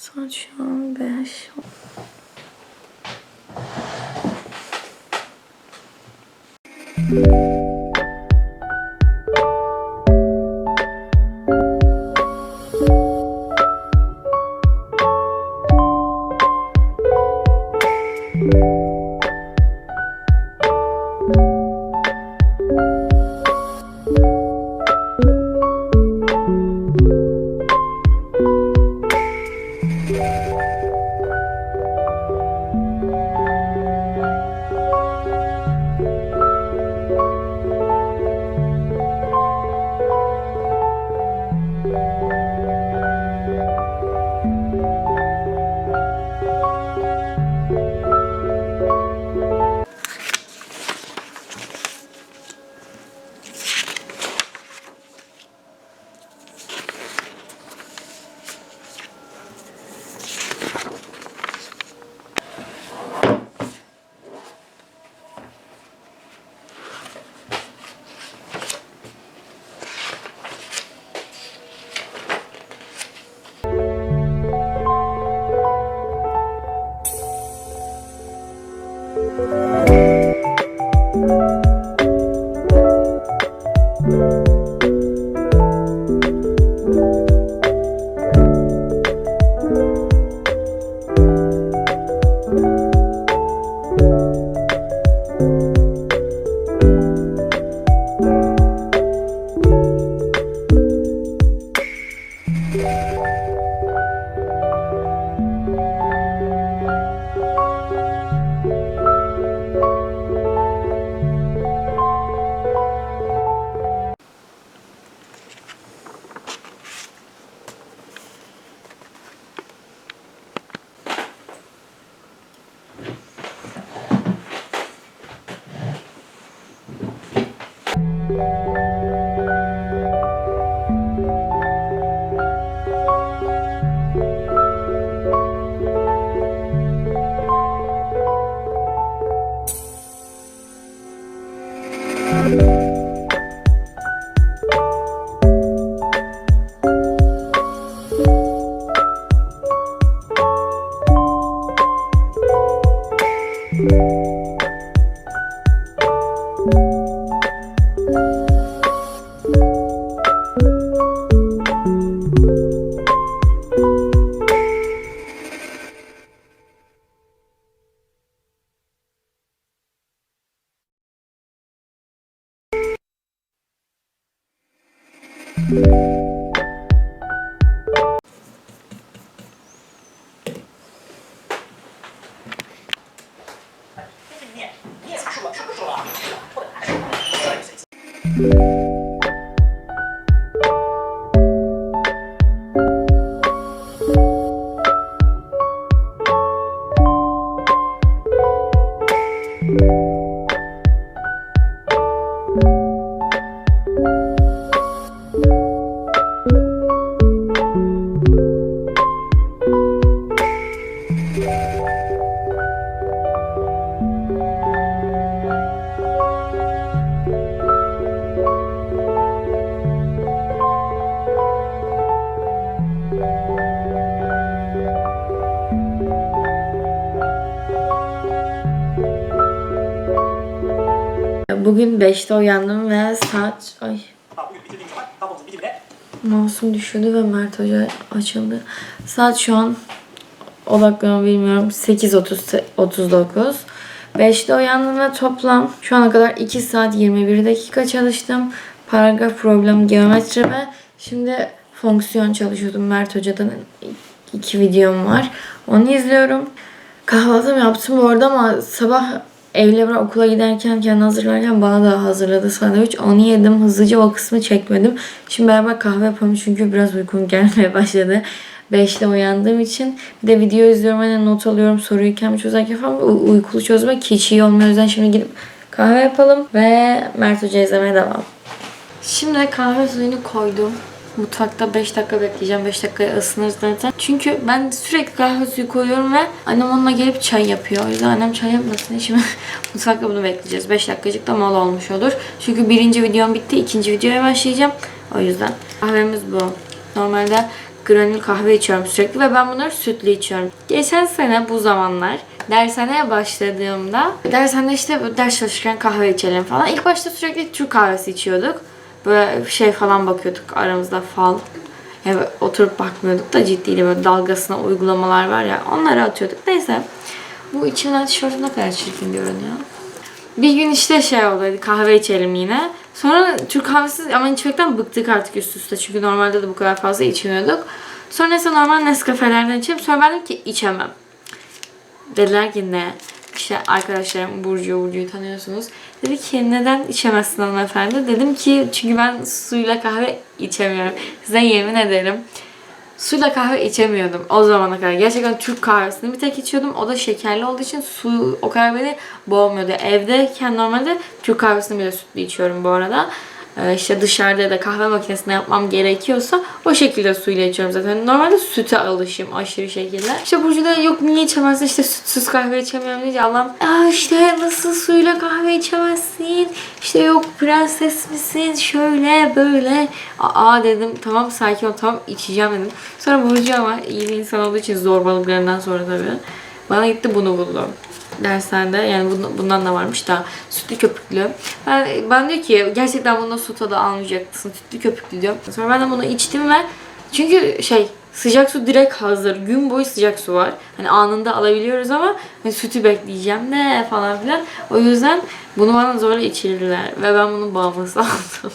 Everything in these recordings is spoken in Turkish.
Saat şu an 5. Bugün 5'te uyandım ve saat... Ay Mouse'um düşürdü ve Mert Hoca açıldı. Saat şu an odaklanma bilmiyorum. 8.39. 5'te uyandım ve toplam şu ana kadar 2 saat 21 dakika çalıştım. Paragraf problemi geometri ve şimdi fonksiyon çalışıyordum. Mert Hoca'dan iki videom var. Onu izliyorum. Kahvaltımı yaptım bu arada ama sabah Evle okula giderken kendi hazırlarken bana da hazırladı sandviç. Onu yedim. Hızlıca o kısmı çekmedim. Şimdi beraber kahve yapalım çünkü biraz uykum gelmeye başladı. 5'te uyandığım için. Bir de video izliyorum. Hani not alıyorum. Soruyu çözerken falan u- uykulu çözmek hiç iyi olmuyor. O yüzden şimdi gidip kahve yapalım. Ve Mert Hoca izlemeye devam. Şimdi kahve suyunu koydum. Mutfakta 5 dakika bekleyeceğim. 5 dakikaya ısınır zaten. Çünkü ben sürekli kahve suyu koyuyorum ve annem onunla gelip çay yapıyor. O yüzden annem çay yapmasın. Şimdi mutfakta bunu bekleyeceğiz. 5 dakikacık da mola olmuş olur. Çünkü birinci videom bitti. ikinci videoya başlayacağım. O yüzden kahvemiz bu. Normalde granül kahve içiyorum sürekli ve ben bunları sütlü içiyorum. Geçen sene bu zamanlar dershaneye başladığımda dershanede işte ders çalışırken kahve içelim falan. İlk başta sürekli Türk kahvesi içiyorduk. Böyle şey falan bakıyorduk aramızda fal. Yani oturup bakmıyorduk da ciddiydi böyle dalgasına uygulamalar var ya onları atıyorduk. Neyse bu içimden tişörtüm ne kadar çirkin görünüyor. Bir gün işte şey hadi kahve içelim yine. Sonra Türk kahvesi ama içmekten bıktık artık üst üste. Çünkü normalde de bu kadar fazla içmiyorduk. Sonra neyse normal Nescafe'lerden içelim. Sonra ben dedim ki içemem. Dediler ki ne? İşte arkadaşlarım Burcu, Burcu'yu tanıyorsunuz. Dedi ki neden içemezsin hanımefendi? Dedim ki çünkü ben suyla kahve içemiyorum. Size yemin ederim. Suyla kahve içemiyordum o zamana kadar. Gerçekten Türk kahvesini bir tek içiyordum. O da şekerli olduğu için su o kadar beni boğmuyordu. Evdeyken normalde Türk kahvesini bile sütlü içiyorum bu arada. Ee, işte dışarıda da kahve makinesinde yapmam gerekiyorsa o şekilde suyla içiyorum zaten. Normalde süte alışım aşırı şekilde. İşte Burcu da yok niye içemezsin? İşte sütsüz kahve içemiyorum. deyince Allah'ım Aa işte nasıl suyla kahve içemezsin? İşte yok prenses misin? Şöyle böyle. Aa dedim. Tamam sakin ol tamam içeceğim dedim. Sonra Burcu ama iyi bir insan olduğu için zorbalıklarından sonra tabii bana gitti bunu buldu dershanede yani bundan, da varmış da sütlü köpüklü. Ben, ben diyor ki gerçekten bundan su tadı almayacaksın sütlü köpüklü diyor. Sonra ben de bunu içtim ve çünkü şey sıcak su direkt hazır. Gün boyu sıcak su var. Hani anında alabiliyoruz ama hani sütü bekleyeceğim ne falan filan. O yüzden bunu bana zorla içirdiler ve ben bunun bağımlısı oldum.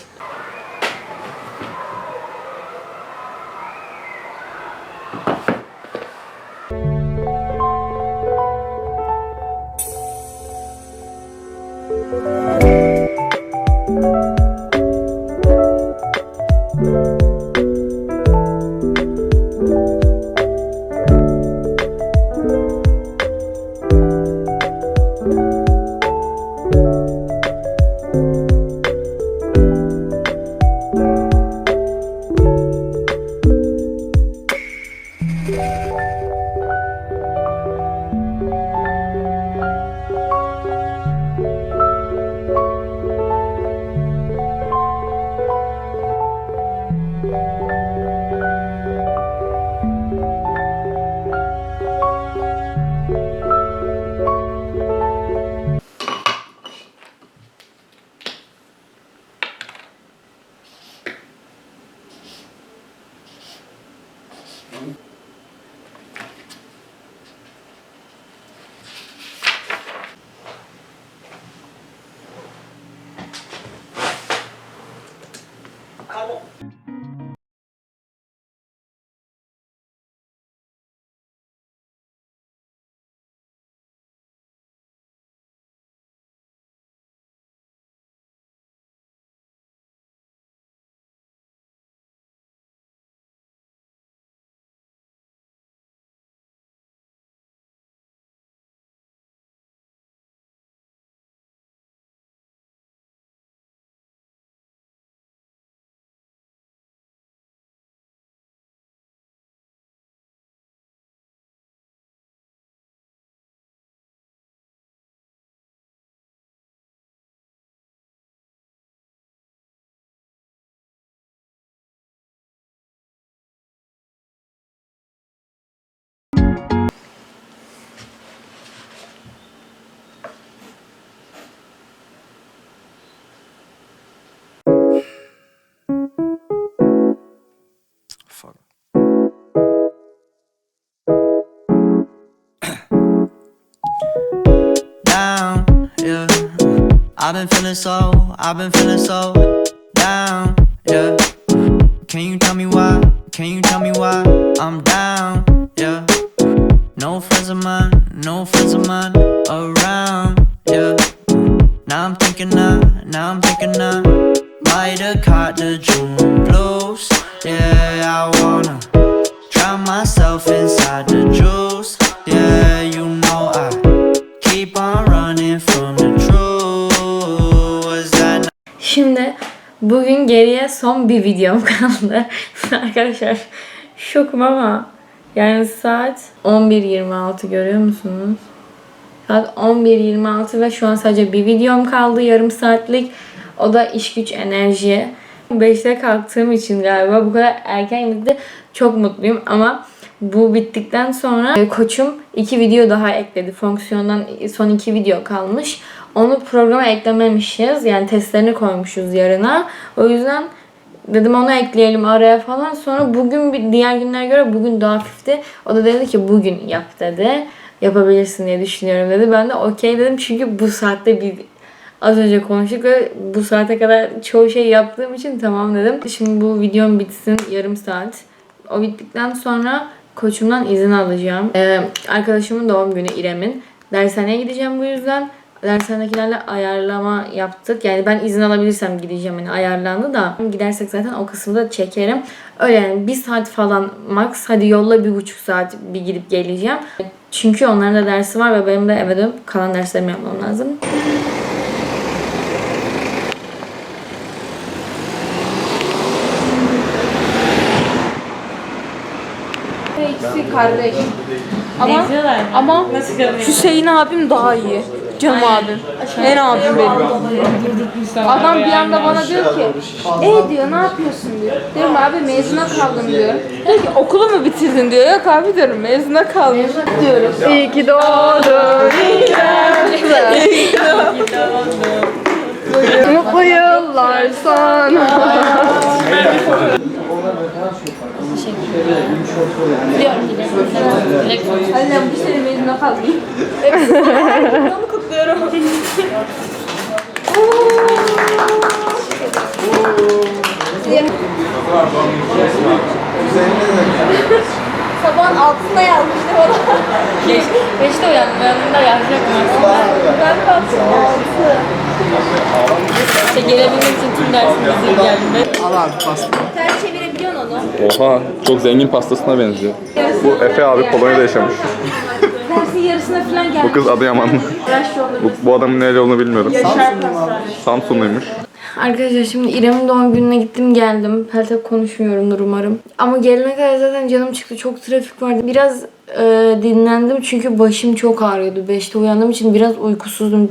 Down, yeah. I've been feeling so, I've been feeling so down, yeah. Can you tell me why? Can you tell me why I'm down, yeah? No friends of mine, no friends of mine around, yeah. Now I'm thinking now, now I'm thinking now. Might have caught the June blues, yeah. I wanna drown myself inside the juice, bugün geriye son bir videom kaldı. Arkadaşlar şokum ama yani saat 11.26 görüyor musunuz? Saat 11.26 ve şu an sadece bir videom kaldı yarım saatlik. O da iş güç enerji. 5'te kalktığım için galiba bu kadar erken gitti. Çok mutluyum ama bu bittikten sonra e, koçum iki video daha ekledi. Fonksiyondan son iki video kalmış. Onu programa eklememişiz. Yani testlerini koymuşuz yarına. O yüzden dedim onu ekleyelim araya falan. Sonra bugün bir diğer günlere göre bugün daha hafifti. O da dedi ki bugün yap dedi. Yapabilirsin diye düşünüyorum dedi. Ben de okey dedim çünkü bu saatte bir az önce konuştuk ve bu saate kadar çoğu şey yaptığım için tamam dedim. Şimdi bu videom bitsin yarım saat. O bittikten sonra koçumdan izin alacağım. Ee, arkadaşımın doğum günü İrem'in. Dershaneye gideceğim bu yüzden. Dershanedekilerle ayarlama yaptık. Yani ben izin alabilirsem gideceğim. Yani ayarlandı da. Gidersek zaten o kısımda çekerim. Öyle yani bir saat falan max. Hadi yolla bir buçuk saat bir gidip geleceğim. Çünkü onların da dersi var ve benim de eve dönüp kalan derslerimi yapmam lazım. Kardeş. Ama ama Hüseyin abim daha iyi. Cem abim. En abim benim. Adam bir anda bana diyor ki e diyor ne yapıyorsun diyor. Diyorum abi mezuna kaldım diyor. Diyor ki okulu mu bitirdin diyor. Yok abi diyorum mezuna kaldım diyorum. İyi ki doğdun İyi ki doğdun. Mutlu yıllar sana. Annem bu sene mezuna kaldım. Onu kutluyorum. Sabahın altında yazmıştı bana. Beşte uyandım. Uyandığımda yazacaktım aslında. Ben kalktım altı. İşte gelebilmek için tüm dersimizi geldim. Ters çevirebiliyorsun onu. Oha çok zengin pastasına benziyor. Bu Efe abi Polonya'da yaşamış. Dersin yarısına falan geldi. Bu kız Adıyamanlı. Bu, bu adamın nereli olduğunu bilmiyorum. Samsunluymuş. Arkadaşlar şimdi İrem'in doğum gününe gittim geldim. Peltek konuşmuyorumdur umarım. Ama gelene kadar zaten canım çıktı. Çok trafik vardı. Biraz e, dinlendim çünkü başım çok ağrıyordu. 5'te uyandığım için biraz uykusuzdum.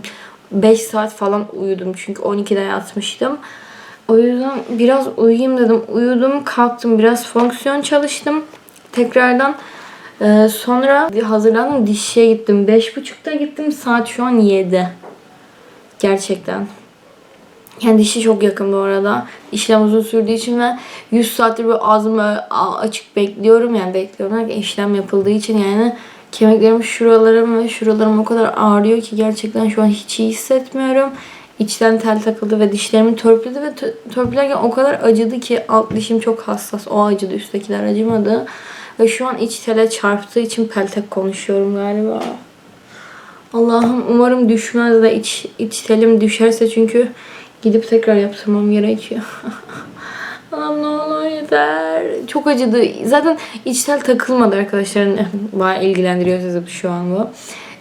5 saat falan uyudum çünkü 12'de yatmıştım. O yüzden biraz uyuyayım dedim. Uyudum, kalktım, biraz fonksiyon çalıştım. Tekrardan e, sonra hazırlandım, dişçiye gittim. 5.30'da gittim, saat şu an 7. Gerçekten. Yani dişi çok yakın bu arada. İşlem uzun sürdüğü için ve 100 saattir böyle ağzım böyle a- açık bekliyorum. Yani bekliyorum derken işlem yapıldığı için yani kemiklerim şuralarım ve şuralarım o kadar ağrıyor ki gerçekten şu an hiç iyi hissetmiyorum. İçten tel takıldı ve dişlerimi törpüledi ve tö- törpülerken o kadar acıdı ki alt dişim çok hassas. O acıdı üsttekiler acımadı. Ve şu an iç tele çarptığı için peltek konuşuyorum galiba. Allah'ım umarım düşmez de iç, iç telim düşerse çünkü gidip tekrar yaptırmam gerekiyor. Allah'ım ne olur yeter. Çok acıdı. Zaten iç tel takılmadı arkadaşlar. Bayağı ilgilendiriyor sizi şu an bu.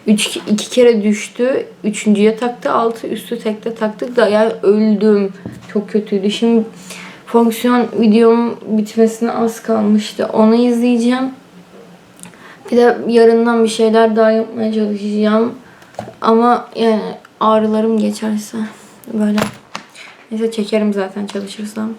Üç, iki kere düştü. Üçüncüye taktı. Altı üstü tekte taktık da yani öldüm. Çok kötüydü. Şimdi fonksiyon videom bitmesine az kalmıştı. Onu izleyeceğim. Bir de yarından bir şeyler daha yapmaya çalışacağım. Ama yani ağrılarım geçerse böyle. Neyse çekerim zaten çalışırsam.